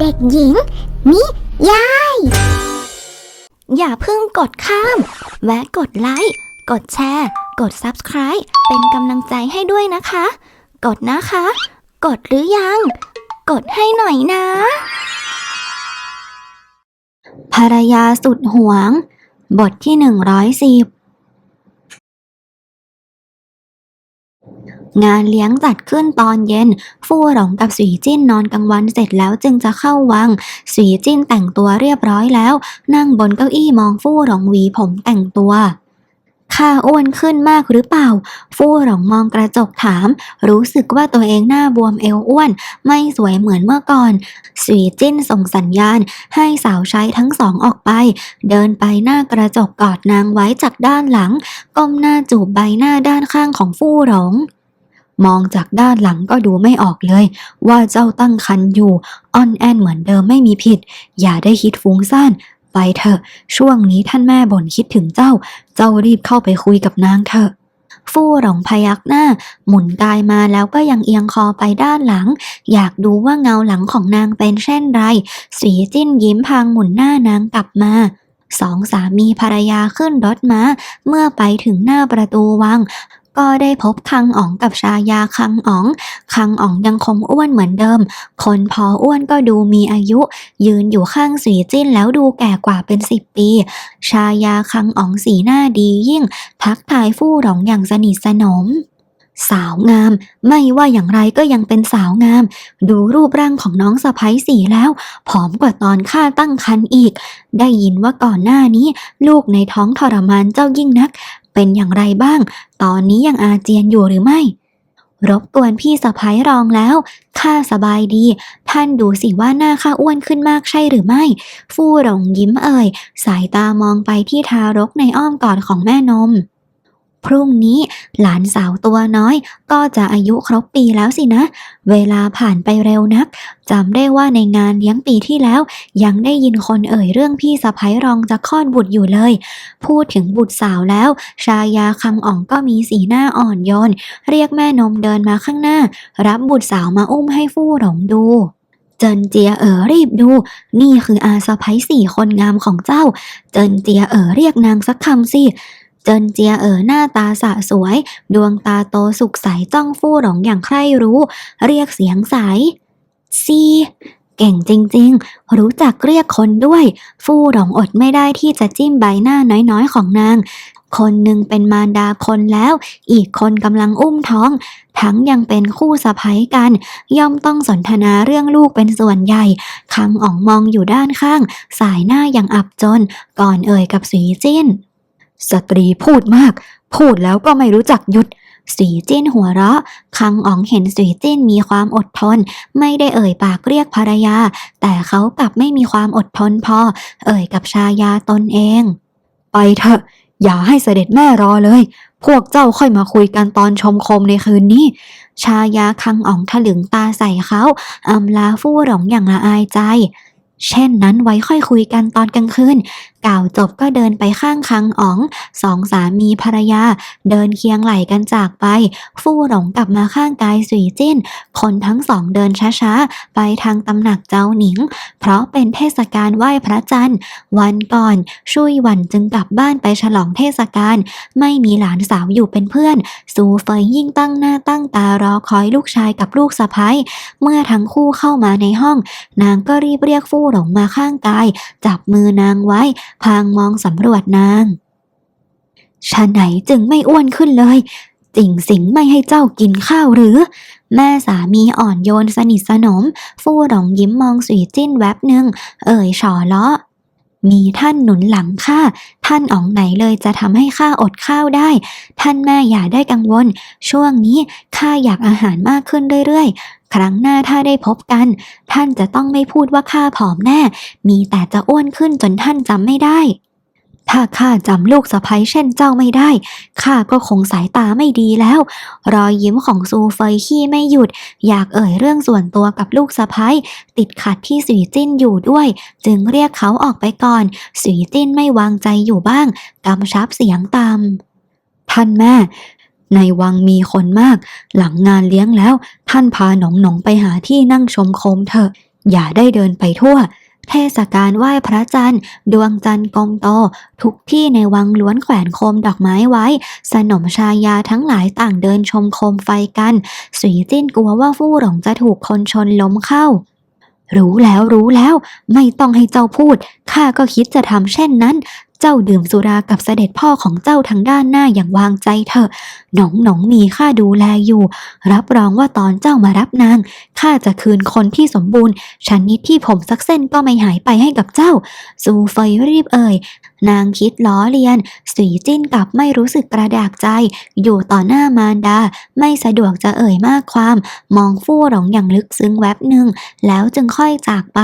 เด็กหญิง นิยาย อย่าเพิ่งกดข้าม แวะกดไลค์ กดแชร์ กด Subscribe เป็นกำลังใจให้ด้วยนะคะ กดนะคะ กดหรือยัง กดให้หน่อยนะ ภรรยาสุดหวง บทที่ 110 งานเลี้ยงจัดขึ้นตอนเย็น ฟู่หลงกับสีจิ้นนอนกลางวันเสร็จแล้วจึงจะเข้าวัง สีจิ้นแต่งตัวเรียบร้อยแล้ว นั่งบนเก้าอี้มองฟู่หลงหวีผมแต่งตัวข้าอ้วนขึ้นมากหรือเปล่า ฟู่หลงมองกระจกถาม รู้สึกว่าตัวเองหน้าบวมเอวอ้วน ไม่สวยเหมือนเมื่อก่อนสีจิ้นส่งสัญญาณ ให้สาวใช้ทั้งสองออกไป เดินไปหน้ากระจกกอดนางไว้จากด้านหลัง ก้มหน้าจูบใบหน้าด้านข้างของฟู่หลง มองจากด้านหลังก็ดูไม่ออกเลย ว่าเจ้าตั้งคันอยู่อ่อนแอนเหมือนเดิมไม่มีผิด อย่าได้คิดฟุ้งซ่านไปเถอะ ช่วงนี้ท่านแม่บ่นคิดถึงเจ้า เจ้ารีบเข้าไปคุยกับนางเถอะ ฟู่หลงพยักหน้า หมุนกายมาแล้วก็ยังเอียงคอไปด้านหลัง อยากดูว่าเงาหลังของนางเป็นเช่นไร สีจิ้นยิ้มพางหมุนหน้านางกลับมาสองสามีภรรยาขึ้นรถม้า เมื่อไปถึงหน้าประตูวัง ก็ได้พบคังอ๋องกับชายาคังอ๋อง คังอ๋องยังคงอ้วนเหมือนเดิม คนพออ้วนก็ดูมีอายุ ยืนอยู่ข้างสีจิ้นแล้วดูแก่กว่าเป็นสิบปี ชายาคังอ๋องสีหน้าดียิ่ง ทักทายฟู่หลงอย่างสนิทสนมสาวงาม ไม่ว่าอย่างไรก็ยังเป็นสาวงาม ดูรูปร่างของน้องสะพ้ยสีแล้ว ผอมกว่าตอนข้าตั้งครรภ์อีก ได้ยินว่าก่อนหน้านี้ ลูกในท้องทรมานเจ้ายิ่งนัก เป็นอย่างไรบ้าง ตอนนี้ยังอาเจียนอยู่หรือไม่ รบกวนพี่สะพ้ายรองแล้วข้าสบายดี ท่านดูสิว่าหน้าข้าอ้วนขึ้นมากใช่หรือไม่ ฟู่หลงยิ้มเอ่ย สายตามองไปที่ทารกในอ้อมกอดของแม่นม พรุ่งนี้หลานสาวตัวน้อย ก็จะอายุครบปีแล้วสินะ เวลาผ่านไปเร็วนักจำได้ว่าในงานเลี้ยงปีที่แล้ว ยังได้ยินคนเอ่ยเรื่องพี่สะพ้ยรองจะคลอดบุตรอยู่เลย พูดถึงบุตรสาวแล้ว ชายาคังอ่องก็มีสีหน้าอ่อนโยน เรียกแม่นมเดินมาข้างหน้า รับบุตรสาวมาอุ้มให้ฟู่หลงดูเจินเจียเอ๋อรีบดู นี่คืออาสะพ้ยสี่คนงามของเจ้า เจินเจียเอ๋อเรียกนางสักคำสิ เจินเจียเอ๋อหน้าตาสะสวย ดวงตาโตสุขใสจ้องฟู่หลงอย่างใคร่รู้ เรียกเสียงใสซีเก่งจริงๆ รู้จักเรียกคนด้วย ฟู่หลงอดไม่ได้ที่จะจิ้มใบหน้าน้อยๆของนาง คนหนึ่งเป็นมารดาคนแล้ว อีกคนกำลังอุ้มท้อง ทั้งยังเป็นคู่สะใภ้กัน ย่อมต้องสนทนาเรื่องลูกเป็นส่วนใหญ่คังอ๋องมองอยู่ด้านข้าง สายหน้าอย่างอับจน ก่อนเอ่ยกับสีจิ้น สตรีพูดมาก พูดแล้วก็ไม่รู้จักหยุด สีจิ้นหัวเราะ คังอ๋องเห็นสีจิ้นมีความอดทน ไม่ได้เอ่ยปากเรียกภรรยา แต่เขากลับไม่มีความอดทนพอ เอ่ยกับชายาตนเอง ไปเถอะ อย่าให้เสด็จแม่รอเลย พวกเจ้าค่อยมาคุยกันตอนชมคมในคืนนี้ ชายาคังอ๋องถลึงตาใส่เขาอำลาฟู่หลงอย่างละอายใจเช่นนั้นไว้ค่อยคุยกันตอนกลางคืน กล่าวจบก็เดินไปข้างคังอ๋องสองสามีภรรยา เดินเคียงไหลกันจากไป ฟู่หลงกลับมาข้างกายสุยจิ้น คนทั้งสองเดินช้าๆ ไปทางตำหนักเจ้าหนิง เพราะเป็นเทศกาลไหว้พระจันทร์ วันก่อนชุยหวันจึงกลับบ้านไปฉลองเทศกาลไม่มีหลานสาวอยู่เป็นเพื่อนซูเฟยยิ่งตั้งหน้าตั้งตารอคอยลูกชายกับลูกสะพ้ยเมื่อทั้งคู่เข้ามาในห้อง นางก็รีบเรียกฟู่หลงมาข้างกาย จับมือนางไว้พางมองสำรวจนางชะไหนจึงไม่อ้วนขึ้นเลย จิงสิงไม่ให้เจ้ากินข้าวหรือ แม่สามีอ่อนโยนสนิทสนม ฟู่หลงยิ้มมองสุยจิ้นแวบหนึ่ง เอ่ยฉอเลาะ มีท่านหนุนหลังข้า ท่านอ๋องไหนเลยจะทำให้ข้าอดข้าวได้ ท่านแม่อย่าได้กังวล ช่วงนี้ข้าอยากอาหารมากขึ้นเรื่อยๆ ครั้งหน้าถ้าได้พบกัน ท่านจะต้องไม่พูดว่าข้าผอมแน่ มีแต่จะอ้วนขึ้นจนท่านจำไม่ได้ ถ้าข้าจำลูกสะใภ้เช่นเจ้าไม่ได้ ข้าก็คงสายตาไม่ดีแล้ว รอยยิ้มของซูเฟยขี้ไม่หยุด อยากเอ่ยเรื่องส่วนตัวกับลูกสะใภ้ติดขัดที่สีจิ้นอยู่ด้วย จึงเรียกเขาออกไปก่อน สีจิ้นไม่วางใจอยู่บ้างกำชับเสียงต่ำท่านแม่ ในวังมีคนมาก หลังงานเลี้ยงแล้ว ท่านพาหนงหนงไปหาที่นั่งชมโคมเถอะ อย่าได้เดินไปทั่ว เทศกาลไหว้พระจันทร์ ดวงจันทร์กลมโต ทุกที่ในวังล้วนแขวนโคมดอกไม้ไว้ สนมชายาทั้งหลายต่างเดินชมโคมไฟกัน สุยจิ้นกลัวว่าฟู่หลงจะถูกคนชนล้มเข้า รู้แล้วรู้แล้ว ไม่ต้องให้เจ้าพูด ข้าก็คิดจะทำเช่นนั้น เจ้าดื่มสุรากับเสด็จพ่อของเจ้าทางด้านหน้าอย่างวางใจเถอะ หนองหนองมีข้าดูแลอยู่ รับรองว่าตอนเจ้ามารับนางข้าจะคืนคนที่สมบูรณ์ชนิดที่ผมสักเส้นก็ไม่หายไปให้กับเจ้าซูเฟยรีบเอ่ย นางคิดล้อเลียน สีจิ้นกลับไม่รู้สึกกระดากใจ อยู่ต่อหน้ามารดา ไม่สะดวกจะเอ่ยมากความ มองฟู่หลงอย่างลึกซึ้งแวบหนึ่ง แล้วจึงค่อยจากไป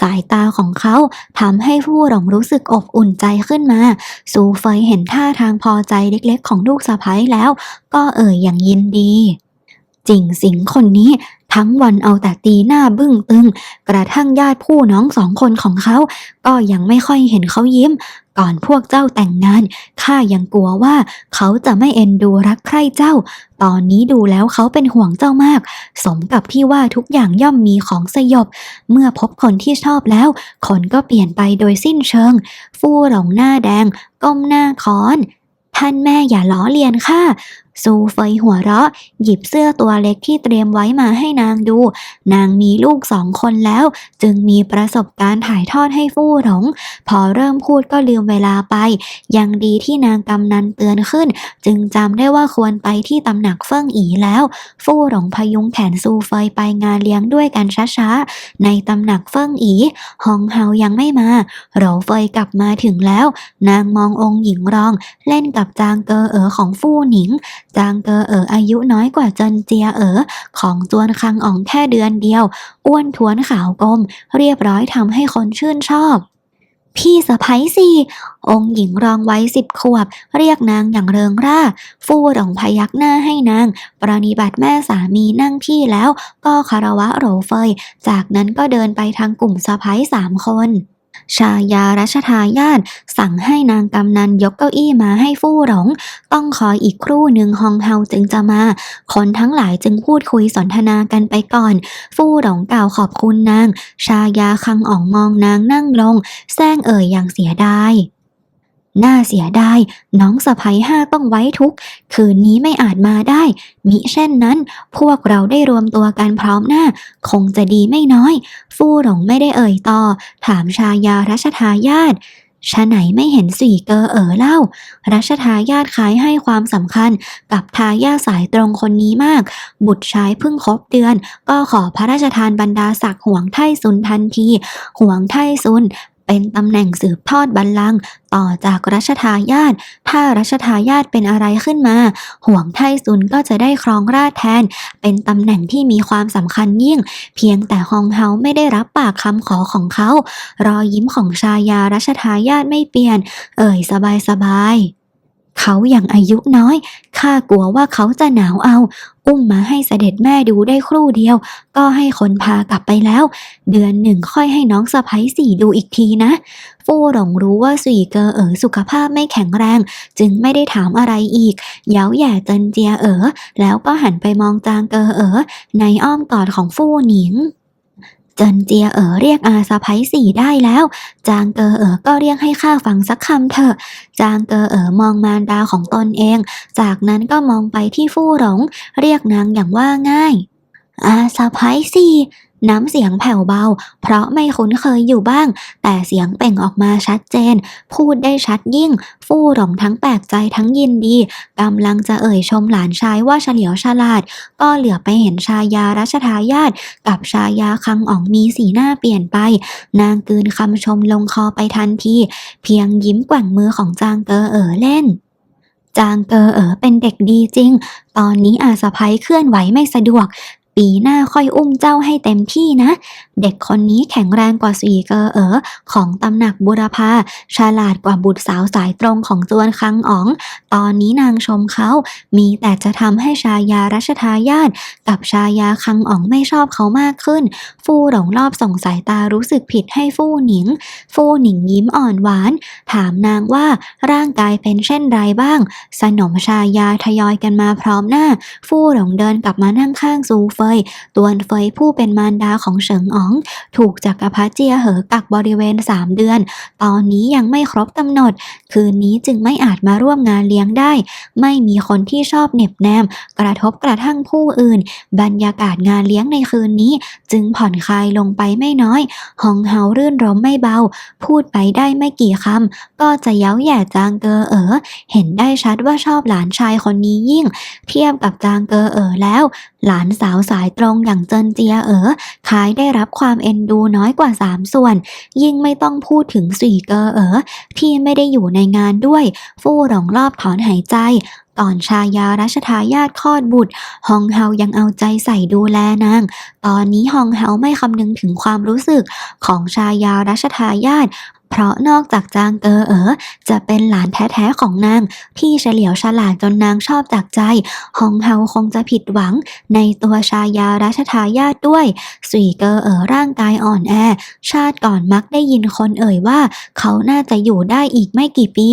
สายตาของเขาทำให้ฟู่หลงรู้สึกอบอุ่นใจขึ้นมา ซูเฟยเห็นท่าทางพอใจเล็กๆ ของลูกสะใภ้แล้ว ก็เอ่ยอย่างยินดี จริงสิงคนนี้ ทั้งวันเอาแต่ตีหน้าบึ้งตึง กระทั่งญาติผู้น้องสองคนของเขา ก็ยังไม่ค่อยเห็นเขายิ้ม ก่อนพวกเจ้าแต่งงานข้ายังกลัวว่า เขาจะไม่เอ็นดูรักใคร่เจ้า ตอนนี้ดูแล้วเขาเป็นห่วงเจ้ามาก สมกับที่ว่าทุกอย่างย่อมมีของสยบ เมื่อพบคนที่ชอบแล้ว คนก็เปลี่ยนไปโดยสิ้นเชิง ฟู่หลงหน้าแดง ก้มหน้าคอนท่านแม่อย่าล้อเลียนค่ะ ซูเฟยหัวเราะ หยิบเสื้อตัวเล็กที่เตรียมไว้มาให้นางดู นางมีลูกสองคนแล้ว จึงมีประสบการณ์ถ่ายทอดให้ฟู่หลง พอเริ่มพูดก็ลืมเวลาไป ยังดีที่นางกำนันเตือนขึ้น จึงจำได้ว่าควรไปที่ตำหนักเฟิ่งอีแล้ว ฟู่หลงพยุงแขนซูเฟยไปงานเลี้ยงด้วยกันช้าๆ ในตำหนักเฟิ่งอีฮองเฮายังไม่มาเหราเฟยกลับมาถึงแล้ว นางมององค์หญิงรอง เล่นกับจางเกอเอ๋อของฟู่หนิง จางเกอเอ๋ออายุน้อยกว่าเจินเจียเอ๋อของจวนคังอ่องแค่เดือนเดียว อ้วนท้วนขาวกลม เรียบร้อยทำให้คนชื่นชอบ พี่สะพ้ยสิองค์หญิงรองไว้สิบขวบ เรียกนางอย่างเริงร่า ฟู่หลงพยักหน้าให้นาง ปรนิบัติแม่สามีนั่งที่แล้ว ก็คารวะโหรเฟย จากนั้นก็เดินไปทางกลุ่มสะพ้ยสามคน ชายารัชทายาทสั่งให้นางกำนันยกเก้าอี้มาให้ฟู่หลง ต้องคอยอีกครู่หนึ่งฮองเฮาจึงจะมา คนทั้งหลายจึงพูดคุยสนทนากันไปก่อน ฟู่หลงกล่าวขอบคุณนาง ชายาคังอ่องมองนางนั่งลง แซงเอ่ยอย่างเสียดาย น่าเสียดายน้องสะพ้ยห้าต้องไว้ทุกข์คืนนี้ไม่อาจมาได้ มิเช่นนั้น พวกเราได้รวมตัวกันพร้อมหน้า คงจะดีไม่น้อย ฟู่หลงไม่ได้เอ่ยต่อ ถามชายารัชทายาทชะไหนไม่เห็นสี่เกอเอ๋อเล่า รัชทายาทคล้ายให้ความสำคัญกับทายาทสายตรงคนนี้มาก บุตรชายเพิ่งครบเดือน ก็ขอพระราชทานบรรดาศักดิ์ห่วงไท่ซุนทันที ห่วงไท่ซุน เป็นตำแหน่งสืบทอดบัลลังก์ต่อจากรัชทายาทถ้ารัชทายาทเป็นอะไรขึ้นมา ห่วงไทซุนก็จะได้ครองราชแทน เป็นตำแหน่งที่มีความสำคัญยิ่ง เพียงแต่ฮองเฮาไม่ได้รับปากคำขอของเขา รอยยิ้มของชายารัชทายาทไม่เปลี่ยน เอ่ยสบายสบาย เขาอย่างอายุน้อย ข้ากลัวว่าเขาจะหนาวเอา อุ้มมาให้เสด็จแม่ดูได้ครู่เดียว ก็ให้คนพากลับไปแล้ว เดือนหนึ่งค่อยให้น้องสะพ้ยสี่ดูอีกทีนะ ฟู่หลงรู้ว่าสุยเกอเอ๋อสุขภาพไม่แข็งแรง จึงไม่ได้ถามอะไรอีก เย้าแย่จินเจียเอ๋อแล้วก็หันไปมองจางเกอเอ๋อในอ้อมกอดของฟู่หนิง เจินเจียเอ๋อเรียกอาสะพ้ยสี่ได้แล้ว จางเกอเอ๋อก็เรียกให้ข้าฟังสักคำเถอะ จางเกอเอ๋อมองมารดาของตนเอง จากนั้นก็มองไปที่ฟู่หลง เรียกนางอย่างว่าง่าย อาสะพ้ยสี่ น้ำเสียงแผ่วเบา เพราะไม่คุ้นเคยอยู่บ้าง แต่เสียงเป่งออกมาชัดเจน พูดได้ชัดยิ่ง ฟู่หลงทั้งแปลกใจทั้งยินดีกำลังจะเอ่ยชมหลานชายว่าเฉลียวฉลาด ก็เหลือไปเห็นชายารัชทายาทกับชายาคังอ่องมีสีหน้าเปลี่ยนไป นางกืนคำชมลงคอไปทันที เพียงยิ้มแกว่งมือของจางเกอเอ๋อเล่นจางเกอเอ๋อเป็นเด็กดีจริง ตอนนี้อาสะพ้ยเคลื่อนไหวไม่สะดวก ปีหน้าค่อยอุ้มเจ้าให้เต็มที่นะ เด็กคนนี้แข็งแรงกว่าสีเกอเอ๋อของตำหนักบุรพาฉลาดกว่าบุตรสาวสายตรงของจวนคังอ๋อง ตอนนี้นางชมเขามีแต่จะทำให้ชายารัชทายาทกับชายาคังอ๋องไม่ชอบเขามากขึ้น ฟู่หลงรอบส่งสายตารู้สึกผิดให้ฟู่หนิง ฟู่หนิงยิ้มอ่อนหวาน ถามนางว่าร่างกายเป็นเช่นไรบ้าง สนมชายาทยอยกันมาพร้อมหน้า ฟู่หลงเดินกลับมานั่งข้างซูเฟย ตวนเฟยผู้เป็นมารดาของเฉิงอ๋อง ถูกจักรพรรดิเจียเหอกักบริเวณ 3 เดือน ตอนนี้ยังไม่ครบกำหนด คืนนี้จึงไม่อาจมาร่วมงานเลี้ยงได้ ไม่มีคนที่ชอบเหน็บแนม กระทบกระทั่งผู้อื่น บรรยากาศงานเลี้ยงในคืนนี้ จึงผ่อนคลายลงไปไม่น้อยฮองเฮารื่นรมไม่เบา พูดไปได้ไม่กี่คำก็จะเย้าแย่จางเกอเอ๋อเห็นได้ชัดว่าชอบหลานชายคนนี้ยิ่ง เทียบกับจางเกอเอ๋อแล้ว หลานสาวสายตรงอย่างเจินเจียเอ๋อคล้ายได้รับความเอ็นดูน้อยกว่า 3 ส่วน ยิ่งไม่ต้องพูดถึงสี่เกอเอ๋อที่ไม่ได้อยู่ในงานด้วย ฟู่หลงรอบถอนหายใจก่อนชายารัชทายาทคลอดบุตร ฮองเฮายังเอาใจใส่ดูแลนาง ตอนนี้ฮองเฮาไม่คำนึงถึงความรู้สึกของชายารัชทายาท เพราะนอกจากจางเกอเอ๋อจะเป็นหลานแท้ๆของนาง ที่เฉลียวฉลาดจนนางชอบจากใจ ฮองเฮาคงจะผิดหวัง ในตัวชายารัชทายาทด้วยสุยเกอเอ๋อร่างกายอ่อนแอ ชาติก่อนมักได้ยินคนเอ่ยว่า เขาน่าจะอยู่ได้อีกไม่กี่ปี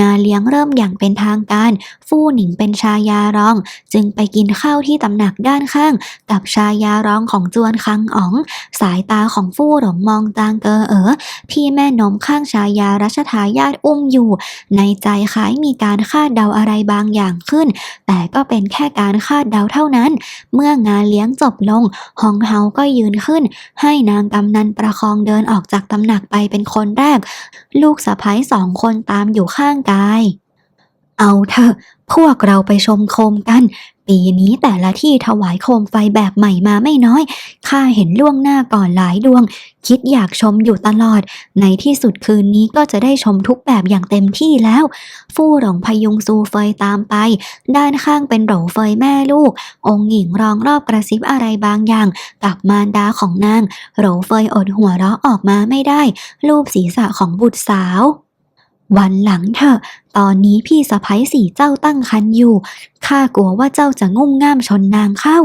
งานเลี้ยงเริ่มอย่างเป็นทางการ ฟู่หนิงเป็นชายารอง จึงไปกินข้าวที่ตำหนักด้านข้าง กับชายารองของจวนคังอ๋อง สายตาของฟู่หลงมองจางเกอเอ๋อที่แม่นมมข้างชายารัชทายาทอุ้มอยู่ ในใจคล้ายมีการคาดเดาอะไรบางอย่างขึ้น แต่ก็เป็นแค่การคาดเดาเท่านั้น เมื่องานเลี้ยงจบลงฮองเฮาก็ยืนขึ้น ให้นางกำนันประคองเดินออกจากตำหนักไปเป็นคนแรก ลูกสะพ้ายสองคนตามอยู่ข้างกาย เอาเถอะ พวกเราไปชมโคมกัน ปีนี้แต่ละที่ถวายโคมไฟแบบใหม่มาไม่น้อย ข้าเห็นล่วงหน้าก่อนหลายดวง คิดอยากชมอยู่ตลอด ในที่สุดคืนนี้ก็จะได้ชมทุกแบบอย่างเต็มที่แล้ว ฟู่หลงพยุงซูเฟยตามไป ด้านข้างเป็นโหลเฟยแม่ลูก องค์หญิงรองรอบกระซิบอะไรบางอย่าง กับมารดาของนางโหลเฟยอดหัวเราะออกมาไม่ได้ รูปศีรษะของบุตรสาว วันหลังเถอะ ตอนนี้พี่สะพ้ยสี่เจ้าตั้งคันอยู่ ข้ากลัวว่าเจ้าจะงุ่มง่ามชนนางเข้า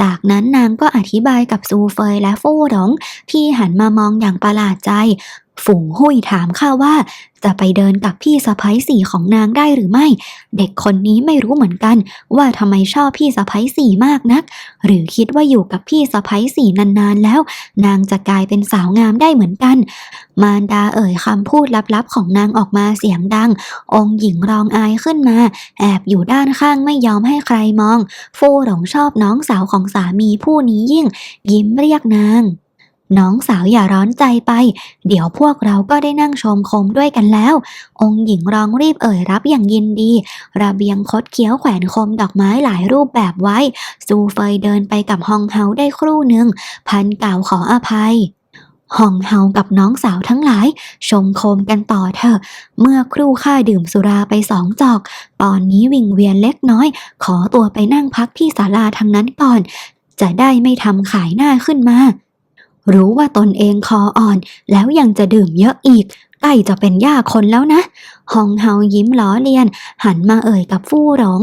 จากนั้นนางก็อธิบายกับซูเฟยและฟู่หลงที่หันมามองอย่างประหลาดใจ ฝูงหุยถามข้าว่า จะไปเดินกับพี่สะพ้ยสี่ของนางได้หรือไม่ เด็กคนนี้ไม่รู้เหมือนกัน ว่าทำไมชอบพี่สะพ้ยสี่มากนัก หรือคิดว่าอยู่กับพี่สะพ้ยสี่นานๆแล้ว นางจะกลายเป็นสาวงามได้เหมือนกัน มารดาเอ่ยคำพูดลับๆของนางออกมาเสียงดัง องค์หญิงรองอายขึ้นมา แอบอยู่ด้านข้างไม่ยอมให้ใครมอง ฟู่หลงชอบน้องสาวของสามีผู้นี้ยิ่ง ยิ้มเรียกนาง น้องสาวอย่าร้อนใจไป เดี๋ยวพวกเราก็ได้นั่งชมโคมด้วยกันแล้ว องค์หญิงร้องรีบเอ่ยรับอย่างยินดี ระเบียงคดเคี้ยวแขวนโคมดอกไม้หลายรูปแบบไว้ ซูเฟยเดินไปกับฮองเฮาได้ครู่หนึ่ง พันกล่าวขออภัยฮองเฮากับน้องสาวทั้งหลาย ชมโคมกันต่อเถอะ เมื่อครู่ข้าดื่มสุราไปสองจอก ตอนนี้วิงเวียนเล็กน้อย ขอตัวไปนั่งพักที่ศาลาทางนั้นก่อน จะได้ไม่ทำขายหน้าขึ้นมา รู้ว่าตนเองคออ่อน แล้วยังจะดื่มเยอะอีกใกล้จะเป็นย่าคนแล้วนะ ฮองเฮายิ้มล้อเลียน หันมาเอ่ยกับฟู่หลง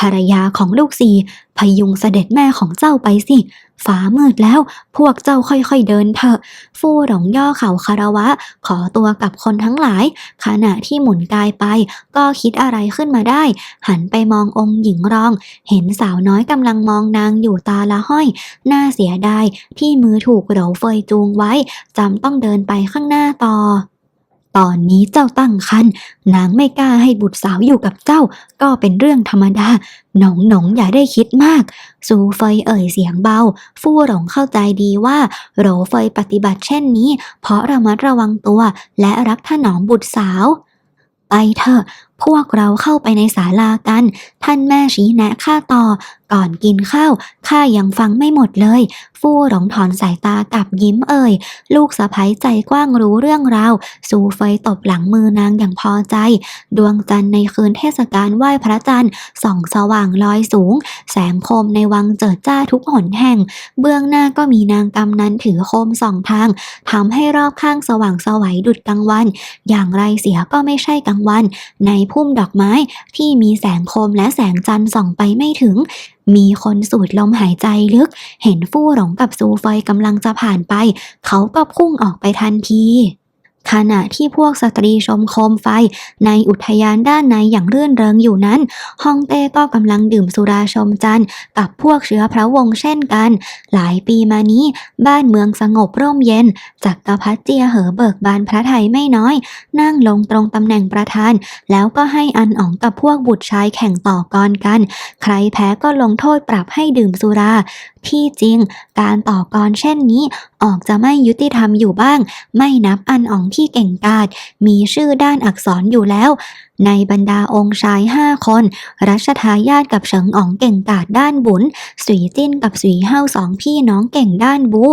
ภรรยาของลูกสี่พยุงเสด็จแม่ของเจ้าไปสิฟ้ามืดแล้ว พวกเจ้าค่อยๆเดินเถอะ ฟู่หลงย่อเข่าคารวะ ขอตัวกับคนทั้งหลาย ขณะที่หมุนกายไป ก็คิดอะไรขึ้นมาได้ หันไปมององค์หญิงรอง เห็นสาวน้อยกำลังมองนางอยู่ตาละห้อย น่าเสียดายที่มือถูกเหลาเฟยจูงไว้จำต้องเดินไปข้างหน้าต่อ ตอนนี้เจ้าตั้งครรภ์นางไม่กล้าให้บุตรสาวอยู่กับเจ้า ก็เป็นเรื่องธรรมดา หนองหนองอย่าได้คิดมาก ซูเฟยเอ่ยเสียงเบา ฟู่หลงเข้าใจดีว่าโหลเฟยปฏิบัติเช่นนี้ เพราะระมัดระวังตัวและรักถนอมบุตรสาว ไปเถอะ พวกเราเข้าไปในศาลากัน ท่านแม่ชี้แนะข้าต่อ ก่อนกินข้าวข้ายังฟังไม่หมดเลย ฟู่หลงถอนสายตากับยิ้มเอ่ย ลูกสะใภ้ใจกว้างรู้เรื่องราว สูเฟยตบหลังมือนางอย่างพอใจ ดวงจันทร์ในคืนเทศกาลไหว้พระจันทร์ส่องสว่างลอยสูง แสงโคมในวังเจิดจ้าทุกหนแห่ง เบื้องหน้าก็มีนางกำนันถือโคมส่องทางทำให้รอบข้างสว่างสวัยดุจกลางวัน อย่างไรเสียก็ไม่ใช่กลางวัน ในพุ่มดอกไม้ที่มีแสงโคมและแสงจันทร์ส่องไปไม่ถึง มีคนสูดลมหายใจลึก เห็นฟู่หลงกับซูเฟยกำลังจะผ่านไป เขาก็พุ่งออกไปทันที ขณะที่พวกสตรีชมโคมไฟในอุทยานด้านในอย่างเรื่นเริงอยู่นั้น ฮองเต้ก็กำลังดื่มสุราชมจันทร์กับพวกเชื้อพระวงศ์เช่นกัน หลายปีมานี้ บ้านเมืองสงบร่มเย็น จักรพรรดิเจียเหอเบิกบานพระไทยไม่น้อย นั่งลงตรงตำแหน่งประธาน แล้วก็ให้อันอ๋องกับพวกบุตรชายแข่งต่อกรกัน ใครแพ้ก็ลงโทษปรับให้ดื่มสุราที่จริง การต่อกรเช่นนี้ ออกจะไม่ยุติธรรมอยู่บ้าง ไม่นับอันอ๋องที่เก่งกาจมีชื่อด้านอักษรอยู่แล้ว ในบรรดาองค์ชายห้าคน รัชทายาทกับเฉิงอ๋องเก่งกาจด้านบุญสุยจิ้นกับสุยเฮาสองพี่น้องเก่งด้านบู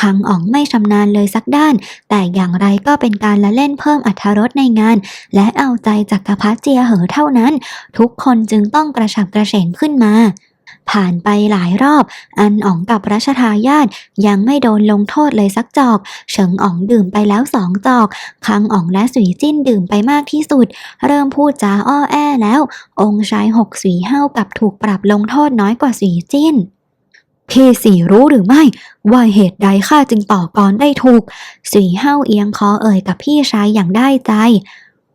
คังอ๋องไม่ชำนาญเลยสักด้าน แต่อย่างไรก็เป็นการละเล่นเพิ่มอรรถรสในงาน และเอาใจจักรพรรดิเจียเหอเท่านั้น ทุกคนจึงต้องกระฉับกระเฉงขึ้นมา ผ่านไปหลายรอบ อันอ๋องกับรัชทายาทยังไม่โดนลงโทษเลยสักจอก เฉิงอ๋องดื่มไปแล้วสองจอก คังอ๋องและสุยจิ้นดื่มไปมากที่สุด เริ่มพูดจาอ้อแอแล้ว องค์ชายหกสุยเห้ากับถูกปรับลงโทษน้อยกว่าสุยจิ้นพี่สี่รู้หรือไม่ ว่าเหตุใดข้าจึงต่อกรได้ถูกสุยเห้าเอียงคอเอ่ยกับพี่ชายอย่างได้ใจ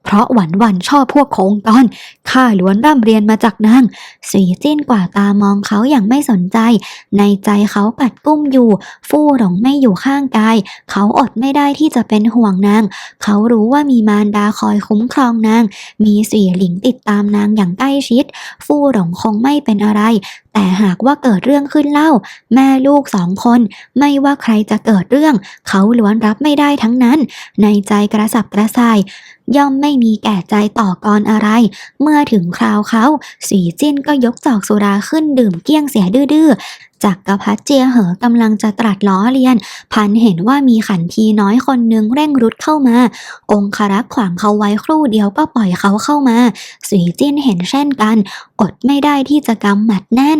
เพราะหวันหวันชอบพวกโคงกร ข้าล้วนร่ำเรียนมาจากนางสุยจิ้นกว่าตามองเขาอย่างไม่สนใจ ในใจเขากัดกุ้มอยู่ ฟู่หลงไม่อยู่ข้างกาย เขาอดไม่ได้ที่จะเป็นห่วงนาง เขารู้ว่ามีมารดาคอยคุ้มครองนาง มีสีหลิงติดตามนางอย่างใกล้ชิด ฟู่หลงคงไม่เป็นอะไร แต่หากว่าเกิดเรื่องขึ้นเล่า แม่ลูกสองคน ไม่ว่าใครจะเกิดเรื่อง เขาล้วนรับไม่ได้ทั้งนั้น ในใจกระสับกระส่ายย่อมไม่มีแก่ใจต่อกรอะไร เมื่อถึงคราวเขาสีจิ้นก็ยกจอกสุราขึ้นดื่มเกี้ยงเสียดื้อจักรพรรดิเจียเหอกำลังจะตรัสล้อเลียน พันเห็นว่ามีขันทีน้อยคนหนึ่งเร่งรุดเข้ามา องครักษ์ขวางเขาไว้ครู่เดียวก็ปล่อยเขาเข้ามาสีจิ้นเห็นเช่นกัน อดไม่ได้ที่จะกำหมัดแน่น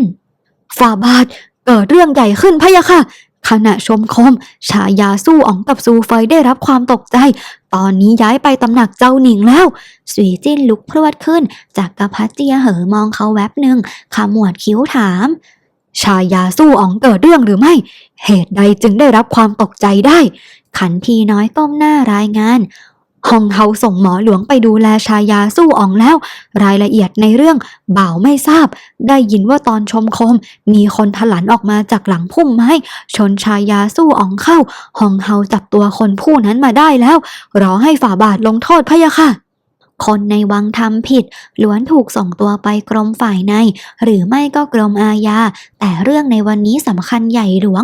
ฝ่าบาทเกิดเรื่องใหญ่ขึ้นพะยะค่ะ ขณะชมคมชายาสู้อ๋องกับซูเฟยได้รับความตกใจ ตอนนี้ย้ายไปตำหนักเจ้าหนิงแล้วสุยจิ้นลุกพรวดขึ้น จากกระพัดเจียเหอมองเขาแวบหนึ่งขมวดคิ้วถาม ชายาสู้อ๋องเกิดเรื่องหรือไม่ เหตุใดจึงได้รับความตกใจได้ ขันทีน้อยก้มหน้ารายงาน ฮองเฮาส่งหมอหลวงไปดูแลชายาสู้อ๋องแล้ว รายละเอียดในเรื่องบ่าวไม่ทราบ ได้ยินว่าตอนชมคม มีคนถลันออกมาจากหลังพุ่มไม้ชนชายาสู้อ๋องเข้าฮองเฮาจับตัวคนผู้นั้นมาได้แล้ว รอให้ฝ่าบาทลงโทษพะยะค่ะคนในวังทำผิดล้วนถูกส่งตัวไปกรมฝ่ายใน หรือไม่ก็กรมอาญาแต่เรื่องในวันนี้สำคัญใหญ่หลวง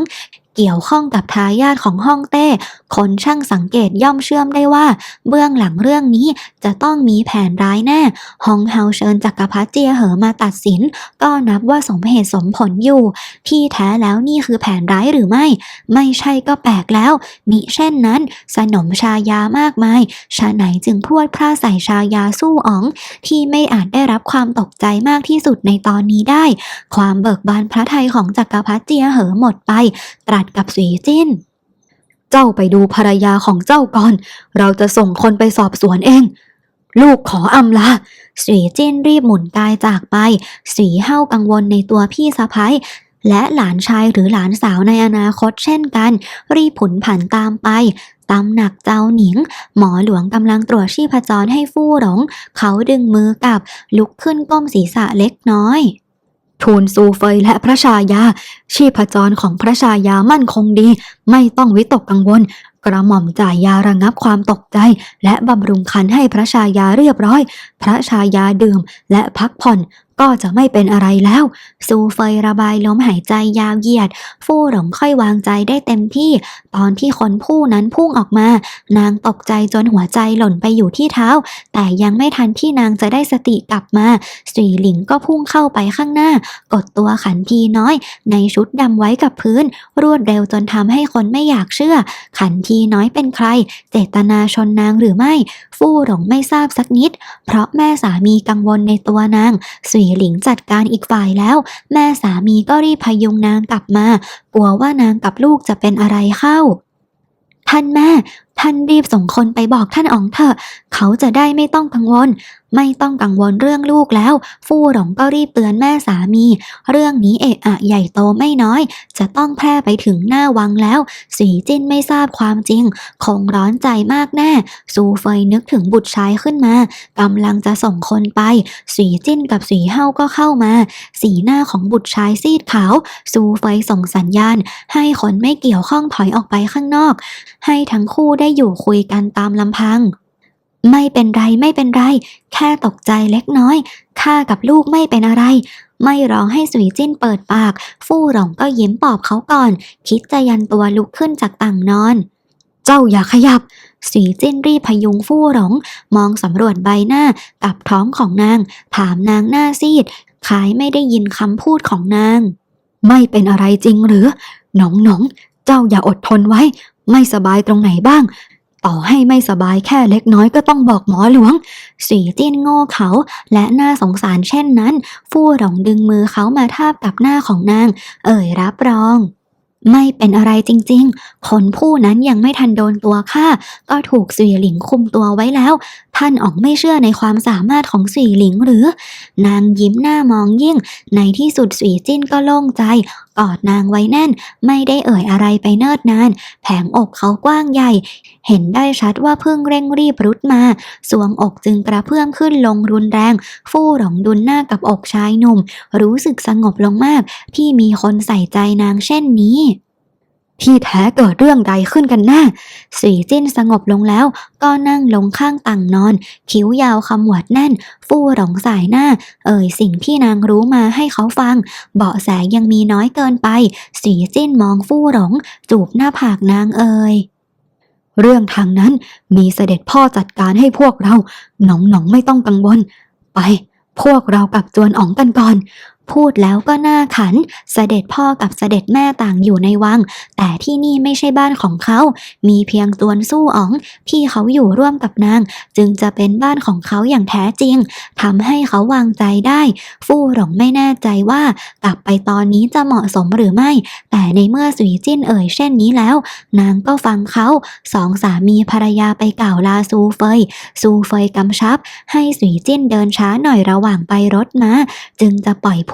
เกี่ยวข้องกับทายาทของฮ่องเต้ คนช่างสังเกตย่อมเชื่อมได้ว่า เบื้องหลังเรื่องนี้จะต้องมีแผนร้ายแน่ฮองเฮาเชิญจักรพรรดิเจียเหอมาตัดสิน ก็นับว่าสมเหตุสมผลอยู่ ที่แท้แล้วนี่คือแผนร้ายหรือไม่ ไม่ใช่ก็แปลกแล้วมิเช่นนั้น สนมชายามากมาย ชาไหนจึงพวดพร่าใส่ชายาสู้อ๋อง ที่ไม่อาจได้รับความตกใจมากที่สุดในตอนนี้ได้ ความเบิกบานพระทัยของจักรพรรดิเจียเหอหมดไป ตรัสกับสีจิ้น เจ้าไปดูภรรยาของเจ้าก่อน เราจะส่งคนไปสอบสวนเอง ลูกขออำลาสีจิ้นรีบหมุนกายจากไปสีเห้ากังวลในตัวพี่สะพ้ยและหลานชายหรือหลานสาวในอนาคตเช่นกัน รีบผุนผันตามไปตำหนักเจ้าหนิง หมอหลวงกำลังตรวจชีพจรให้ฟู่หลง เขาดึงมือกับลุกขึ้นก้มศีรษะเล็กน้อย ทูลซูเฟยและพระชายา ชีพจรของพระชายามั่นคงดี ไม่ต้องวิตกกังวล กระหม่อมจ่ายยาระงับความตกใจ และบำรุงคันให้พระชายาเรียบร้อย พระชายาดื่มและพักผ่อน ก็จะไม่เป็นอะไรแล้ว ซูเฟยระบายลมหายใจยาวเหยียด ฟู่หลงค่อยวางใจได้เต็มที่ ตอนที่คนผู้นั้นพุ่งออกมา นางตกใจจนหัวใจหล่นไปอยู่ที่เท้า แต่ยังไม่ทันที่นางจะได้สติกลับมาสีหลิงก็พุ่งเข้าไปข้างหน้า กดตัวขันทีน้อย ในชุดดำไว้กับพื้น รวดเร็วจนทำให้คนไม่อยากเชื่อ ขันทีน้อยเป็นใคร เจตนาชนนางหรือไม่ ฟู่หลงไม่ทราบสักนิด เพราะแม่สามีกังวลในตัวนางสีหลิงจัดการอีกฝ่ายแล้ว แม่สามีก็รีบพยุงนางกลับมา กลัวว่านางกับลูกจะเป็นอะไรเข้า ท่านแม่ ท่านรีบส่งคนไปบอกท่านอ๋องเถอะ เขาจะได้ไม่ต้องกังวล ไม่ต้องกังวลเรื่องลูกแล้ว ฟู่หลงก็รีบเตือนแม่สามี เรื่องนี้เอะอะใหญ่โตไม่น้อย จะต้องแพร่ไปถึงหน้าวังแล้ว สีจิ้นไม่ทราบความจริง คงร้อนใจมากแน่ ซูเฟยนึกถึงบุตรชายขึ้นมากำลังจะส่งคนไป สีจิ้นกับสีเฮาก็เข้ามา สีหน้าของบุตรชายซีดขาว ซูเฟยส่งสัญญาณ ให้คนไม่เกี่ยวข้องถอยออกไปข้างนอก ให้ทั้งคู่ได้อยู่คุยกันตามลำพัง ไม่เป็นไรไม่เป็นไร แค่ตกใจเล็กน้อยข้ากับลูกไม่เป็นอะไร ไม่ร้องให้สุยจิ้นเปิดปาก ฟู่หลงก็ยิ้มปอบเขาก่อน คิดจะยันตัวลุกขึ้นจากต่างนอน เจ้าอย่าขยับสีจิ้นรีพยุงฟู่หลง มองสำรวจใบหน้ากับท้องของนาง ถามนางหน้าซีดคล้ายไม่ได้ยินคำพูดของนาง ไม่เป็นอะไรจริงหรือ หนองหนอง เจ้าอย่าอดทนไว้ ไม่สบายตรงไหนบ้าง ต่อให้ไม่สบายแค่เล็กน้อยก็ต้องบอกหมอหลวง สีจิ้นโง่เขาและน่าสงสารเช่นนั้น ฟู่หลงดึงมือเขามาทาบกับหน้าของนาง เอ่ยรับรอง ไม่เป็นอะไรจริงๆ คนผู้นั้นยังไม่ทันโดนตัวข้าก็ถูกสีหลิงคุมตัวไว้แล้ว ท่านอ๋องไม่เชื่อในความสามารถของสีหลิงหรือ นางยิ้มหน้ามองยิ่ง ในที่สุดสีจิ้นก็โล่งใจ กอดนางไว้แน่น ไม่ได้เอ่ยอะไรไปเนิ่นนาน แผงอกเขากว้างใหญ่ เห็นได้ชัดว่าเพิ่งเร่งรีบรุดมา สวงอกจึงกระเพื่อมขึ้นลงรุนแรง ฟู่หลงดุนหน้ากับอกชายหนุ่ม รู้สึกสงบลงมากที่มีคนใส่ใจนางเช่นนี้ ที่แท้เกิดเรื่องใดขึ้นกันแน่สีจิ้นสงบลงแล้ว ก็นั่งลงข้างต่างนอน คิ้วยาวขมวดแน่น ฟู่หลงสายหน้า เอ่ยสิ่งที่นางรู้มาให้เขาฟัง เบาะแสยังมีน้อยเกินไป สีจิ้นมองฟู่หลง จูบหน้าผากนางเอ่ยเรื่องทางนั้นมีเสด็จพ่อจัดการให้พวกเรา หนองหนองไม่ต้องกังวล ไป พวกเรากลับจวนอ๋องกันก่อน พูดแล้วก็น่าขัน เสด็จพ่อกับเสด็จแม่ต่างอยู่ในวัง แต่ที่นี่ไม่ใช่บ้านของเขา มีเพียงจวนสู้อ๋อง ที่เขาอยู่ร่วมกับนาง จึงจะเป็นบ้านของเขาอย่างแท้จริงทำให้เขาวางใจได้ ฟู่หลงไม่แน่ใจว่า กลับไปตอนนี้จะเหมาะสมหรือไม่ แต่ในเมื่อสุยจิ้นเอ่ยเช่นนี้แล้ว นางก็ฟังเขาสองสามีภรรยาไปกล่าวลาซูเฟย ซูเฟยกำชับ ให้สุยจิ้นเดินช้าหน่อยระหว่างไปรถนะจึงจะปล่อยพ